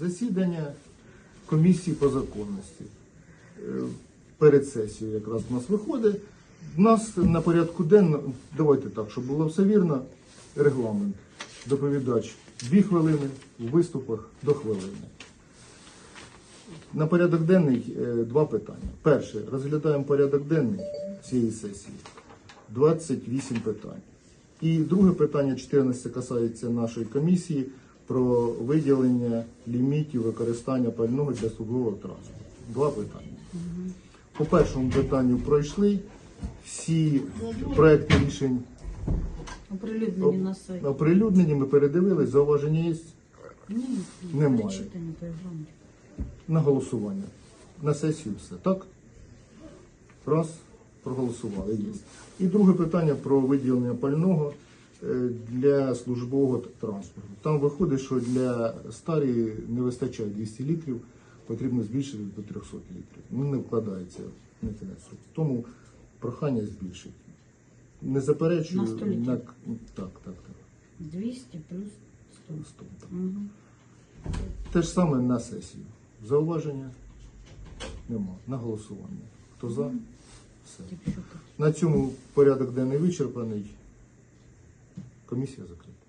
Засідання комісії по законності. Е, Перед сесією якраз в нас виходить. У нас на порядку денному, давайте так, щоб було все вірно, регламент. Доповідач дві хвилини, у виступах до хвилини. На порядок денний е, два питання. Перше, розглядаємо порядок денний цієї сесії. 28 питань. І друге питання, 14, касається нашої комісії про виділення лімітів використання пального для службового транспорту. Два питання. По першому питанню пройшли всі проекти рішень Оприлюднені на сайті. оприлюднені, ми передивились, зауваження є Ні, Немає. перечитані на голосування. На сесію все, так? Раз, проголосували, є. І друге питання про виділення пального для службового транспорту. Там виходить, що для старі не вистачає 200 літрів, потрібно збільшити до 300 літрів. Ну, не вкладається не фінансується. Тому прохання збільшити. Не заперечую. На 100 літрів? так, так, так. 200 плюс 100. 100, так. Угу. Те ж саме на сесію. Зауваження нема. На голосування. Хто за? Все. Так. На цьому порядок денний вичерпаний комісія закрита.